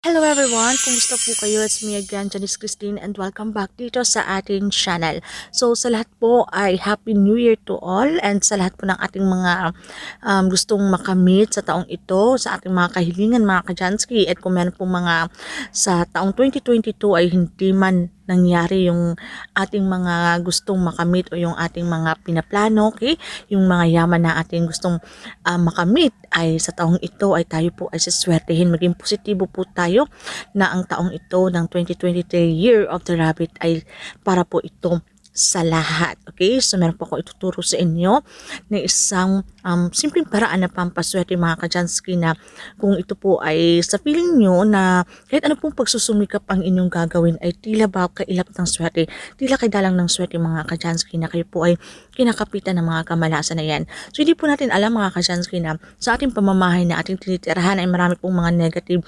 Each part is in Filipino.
Hello everyone! Kumusta po kayo? It's me again, Janice Christine and welcome back dito sa ating channel. So sa lahat po ay Happy New Year to all and sa lahat po ng ating mga um, gustong makamit sa taong ito, sa ating mga kahilingan mga kajanski at kung meron po mga sa taong 2022 ay hindi man nangyari yung ating mga gustong makamit o yung ating mga pinaplano, okay? Yung mga yaman na ating gustong ah, makamit ay sa taong ito ay tayo po ay siswertehin. Maging positibo po tayo na ang taong ito ng 2023 Year of the Rabbit ay para po ito sa lahat. Okay? So, meron po ako ituturo sa inyo na isang um, simpleng paraan na pampaswerte mga kajansky na kung ito po ay sa feeling nyo na kahit ano pong pagsusumikap ang inyong gagawin ay tila ba kailap ng swerte, tila kay dalang ng swerte mga kajansky na kayo po ay kinakapitan ng mga kamalasan na yan. So, hindi po natin alam mga kajansky na sa ating pamamahay na ating tinitirahan ay marami pong mga negative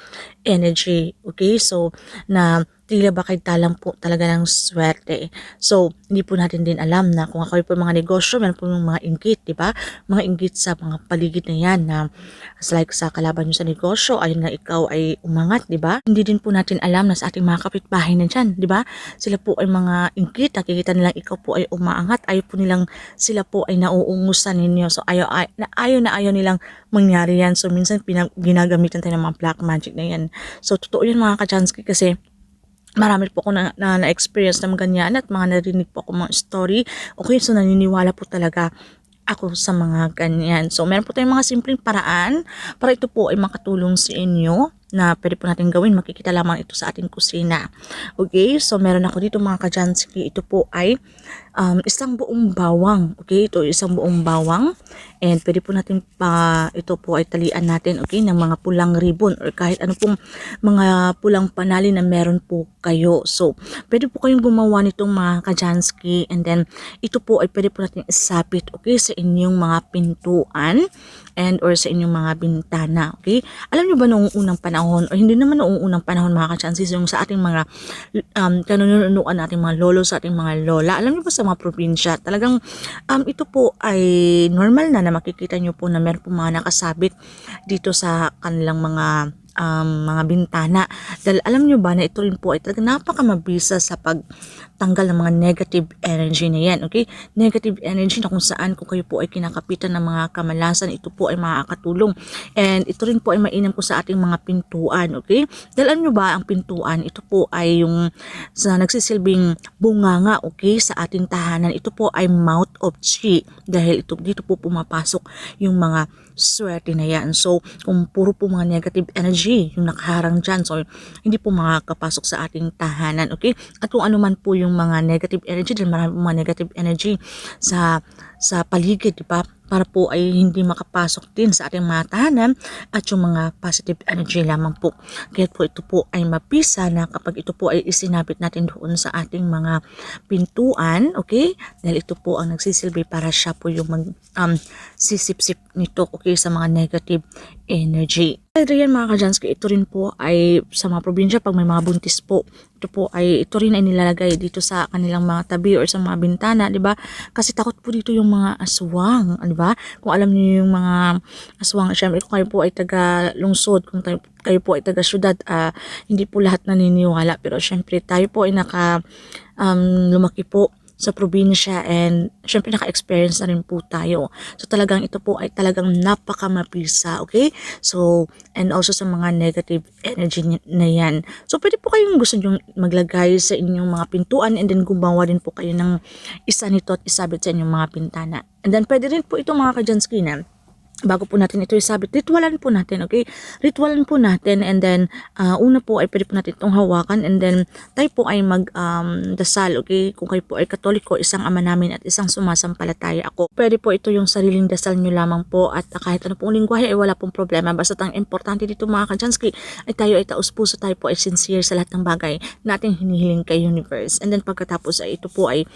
energy. Okay? So, na tila ba kay dalang po talaga ng swerte. So, hindi po natin din alam na kung ako po mga negosyo, meron po yung mga inggit, di ba? Mga inggit sa mga paligid na yan na as like sa kalaban nyo sa negosyo, ayun na ikaw ay umangat, di ba? Hindi din po natin alam na sa ating mga kapitbahay na dyan, di ba? Sila po ay mga inggit, nakikita nilang ikaw po ay umaangat, ayaw po nilang sila po ay nauungusan ninyo. So, ayaw, ay, na, ayaw na ayaw nilang mangyari yan. So, minsan pinag, ginagamitan tayo ng mga black magic na yan. So, totoo yun mga kachansky kasi marami po ako na, na, na-experience ng ganyan at mga narinig po ako mga story. Okay, so naniniwala po talaga ako sa mga ganyan. So, meron po tayong mga simpleng paraan para ito po ay makatulong sa inyo na pwede po natin gawin. Makikita lamang ito sa ating kusina. Okay, so meron ako dito mga kajansky. Ito po ay um, isang buong bawang. Okay, ito isang buong bawang. And pwede po natin pa, ito po ay talian natin, okay, ng mga pulang ribbon or kahit ano pong mga pulang panali na meron po kayo. So, pwede po kayong gumawa nitong mga kajansky and then ito po ay pwede po natin isapit, okay, sa inyong mga pintuan and or sa inyong mga bintana, okay? Alam niyo ba noong unang panahon o hindi naman noong unang panahon mga kachansis yung sa ating mga um, kanununuan nating mga lolo sa ating mga lola, alam niyo ba sa mga probinsya, talagang um, ito po ay normal na na makikita nyo po na meron po mga nakasabit dito sa kanilang mga um, mga bintana. Dahil alam nyo ba na ito rin po ay talaga napakamabisa sa pagtanggal ng mga negative energy na yan. Okay? Negative energy na kung saan kung kayo po ay kinakapitan ng mga kamalasan, ito po ay makakatulong. And ito rin po ay mainam po sa ating mga pintuan. Okay? Dahil alam nyo ba ang pintuan, ito po ay yung sa nagsisilbing bunganga okay, sa ating tahanan. Ito po ay mouth of chi. Dahil ito, dito po pumapasok yung mga swerte na yan. So, kung puro po mga negative energy yung nakaharang dyan, so hindi po makakapasok sa ating tahanan, okay? At kung ano man po yung mga negative energy, dahil marami mga negative energy sa sa paligid, di ba? Para po ay hindi makapasok din sa ating mga tahanan at yung mga positive energy lamang po. Kaya po ito po ay mapisa na kapag ito po ay isinabit natin doon sa ating mga pintuan, okay? Dahil ito po ang nagsisilbi para siya po yung mag um, sisip-sip nito, okay, sa mga negative energy. Ito yan mga kajansky, ito rin po ay sa mga probinsya pag may mga buntis po. Ito po ay ito rin ay nilalagay dito sa kanilang mga tabi or sa mga bintana, 'di ba? Kasi takot po dito yung mga aswang, 'di ba? Kung alam niyo yung mga aswang, syempre kung kayo po ay taga lungsod, kung tayo, kayo po ay taga syudad, ah, hindi po lahat naniniwala pero syempre tayo po ay naka um, lumaki po sa probinsya and syempre naka-experience na rin po tayo. So talagang ito po ay talagang napakamapisa, okay? So, and also sa mga negative energy na yan. So pwede po kayong gusto nyo maglagay sa inyong mga pintuan and then gumawa din po kayo ng isa nito at isabit sa inyong mga pintana. And then pwede rin po ito mga kajansky na bago po natin ito isabit, ritualan po natin, okay? Ritualan po natin and then uh, una po ay pwede po natin itong hawakan and then tayo po ay mag um, dasal, okay? Kung kayo po ay katoliko, isang ama namin at isang sumasampalataya ako. Pwede po ito yung sariling dasal nyo lamang po at kahit ano pong lingwahe ay wala pong problema. Basta ang importante dito mga kajansky ay tayo ay taus puso, tayo po ay sincere sa lahat ng bagay na ating hinihiling kay universe. And then pagkatapos ay ito po ay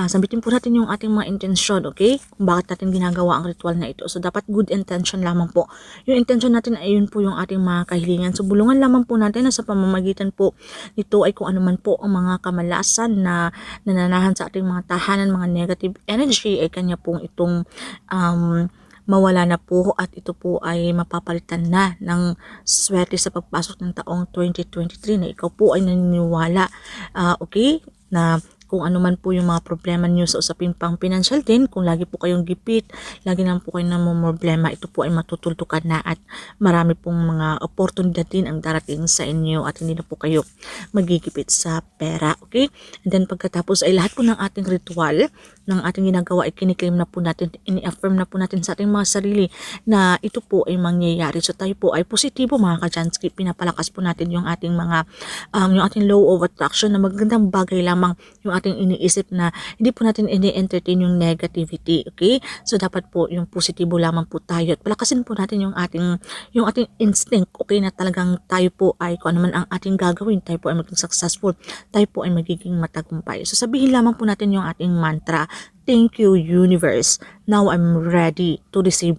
uh, sabitin po natin yung ating mga intensyon, okay? Kung bakit natin ginagawa ang ritual na ito. So dapat good intention lamang po. Yung intention natin ay yun po yung ating mga kahilingan. So bulungan lamang po natin na sa pamamagitan po nito ay kung ano man po ang mga kamalasan na nananahan sa ating mga tahanan, mga negative energy ay kanya pong itong um, mawala na po at ito po ay mapapalitan na ng swerte sa pagpasok ng taong 2023 na ikaw po ay naniniwala. Ah, okay? Na kung ano man po yung mga problema niyo sa usapin pang financial din, kung lagi po kayong gipit, lagi naman po kayo ng problema, ito po ay matutultukan na at marami pong mga oportunidad din ang darating sa inyo at hindi na po kayo magigipit sa pera, okay? And then pagkatapos ay lahat po ng ating ritual, ng ating ginagawa ay kiniklaim na po natin, ini-affirm na po natin sa ating mga sarili na ito po ay mangyayari. So tayo po ay positibo mga kajansky, pinapalakas po natin yung ating mga, um, yung ating law of attraction na magandang bagay lamang yung ating iniisip na hindi po natin ini-entertain yung negativity, okay? So dapat po yung positibo lamang po tayo at palakasin po natin yung ating yung ating instinct, okay, na talagang tayo po ay kung ano man ang ating gagawin, tayo po ay maging successful, tayo po ay magiging matagumpay. So sabihin lamang po natin yung ating mantra, Thank you universe. Now I'm ready to receive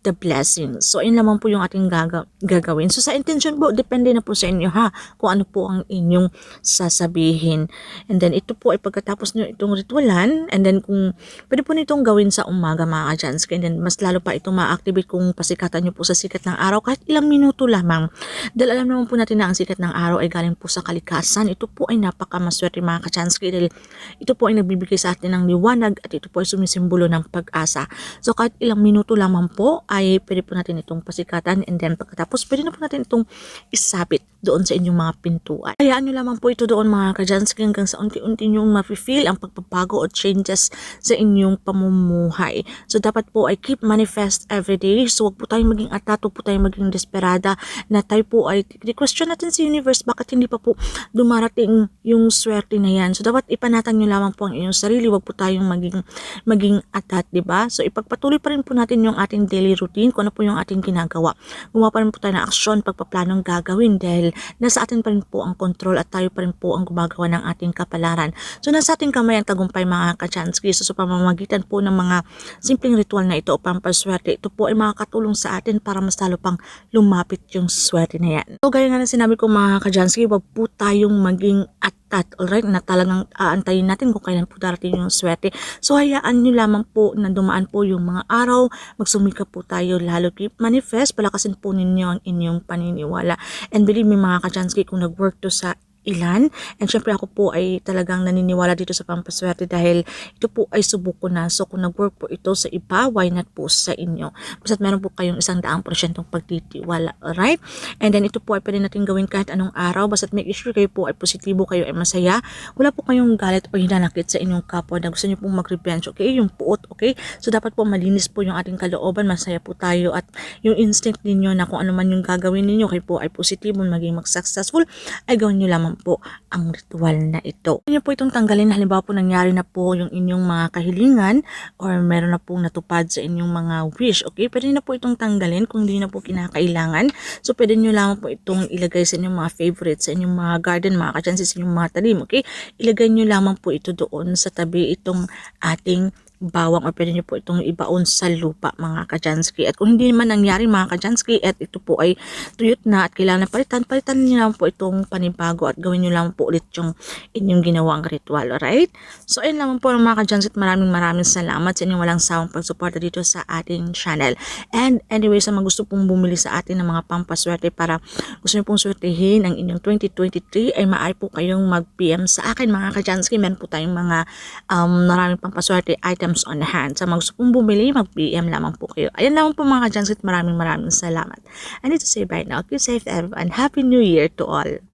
the blessings. So, ayun lamang po yung ating gaga- gagawin. So, sa intention po, depende na po sa inyo ha, kung ano po ang inyong sasabihin. And then, ito po ay pagkatapos nyo itong ritualan, and then kung pwede po nitong gawin sa umaga mga ka-Janska, and then mas lalo pa itong ma-activate kung pasikatan nyo po sa sikat ng araw, kahit ilang minuto lamang. Dahil alam naman po natin na ang sikat ng araw ay galing po sa kalikasan. Ito po ay napakamaswerte mga ka-Janska, dahil ito po ay nagbibigay sa atin ng liwanag at ito po ay sumisimbolo ng pag-asa. So, kahit ilang minuto lamang po, ay pwede po natin itong pasikatan and then pagkatapos pwede na po natin itong isabit doon sa inyong mga pintuan. Hayaan nyo lamang po ito doon mga kajansky hanggang sa unti-unti nyong mafe-feel ang pagbabago o changes sa inyong pamumuhay. So dapat po ay keep manifest every day. So wag po tayong maging atato, po tayong maging desperada na tayo po ay question natin sa universe bakit hindi pa po dumarating yung swerte na yan. So dapat ipanatan nyo lamang po ang inyong sarili. Wag po tayong maging maging atat, 'di ba? So ipagpatuloy pa rin po natin yung ating daily routine, kung ano po yung ating ginagawa. Gumawa pa rin po tayo ng aksyon, pagpaplanong gagawin dahil nasa atin pa rin po ang control at tayo pa rin po ang gumagawa ng ating kapalaran. So nasa ating kamay ang tagumpay mga kachansky. So sa pamamagitan po ng mga simpleng ritual na ito o pampaswerte, ito po ay makakatulong sa atin para mas lalo pang lumapit yung swerte na yan. So gaya nga na sinabi ko mga kachansky, wag po tayong maging atat, alright, na talagang aantayin natin kung kailan po darating yung swerte. So hayaan nyo lamang po na dumaan po yung mga araw, magsumika po tayo lalo keep manifest, palakasin po ninyo ang inyong paniniwala. And believe me mga kachansky, kung nag-work to sa ilan. And syempre ako po ay talagang naniniwala dito sa pampaswerte dahil ito po ay subok ko na. So kung nag-work po ito sa iba, why not po sa inyo? Basta't meron po kayong isang daang porsyentong pagtitiwala. Alright? And then ito po ay pwede natin gawin kahit anong araw. Basta't make sure kayo po ay positibo, kayo ay masaya. Wala po kayong galit o hinanakit sa inyong kapwa na gusto nyo pong mag-revenge. Okay? Yung puot. Okay? So dapat po malinis po yung ating kalooban. Masaya po tayo at yung instinct ninyo na kung ano man yung gagawin ninyo, kayo po ay positibo, maging mag-successful, ay gawin nyo lamang po ang ritual na ito. Nyo po itong tanggalin, halimbawa po nangyari na po yung inyong mga kahilingan or meron na pong natupad sa inyong mga wish, okay? Pwede na po itong tanggalin kung hindi na po kinakailangan. So, pwede nyo lamang po itong ilagay sa inyong mga favorites, sa inyong mga garden, mga kachansi, sa inyong mga talim, okay? Ilagay nyo lamang po ito doon sa tabi itong ating bawang or pwede nyo po itong ibaon sa lupa mga kajansky. At kung hindi naman nangyari mga kajansky at ito po ay tuyot na at kailangan palitan, palitan nyo lang po itong panibago at gawin nyo lang po ulit yung inyong ginawang ritual, alright? So ayun lang po mga kajansky at maraming maraming salamat sa inyong walang sawang pagsuporta dito sa ating channel. And anyway, sa mga gusto pong bumili sa atin ng mga pampaswerte para gusto nyo pong swertihin ang inyong 2023 ay maaari po kayong mag-PM sa akin mga kajansky. Meron po tayong mga um, maraming pampaswerte items on hand. Sa mga gusto pong bumili, mag-PM lamang po kayo. Ayan lamang po mga kajansky. Maraming maraming salamat. I need to say bye now. Keep safe everyone. Happy New Year to all.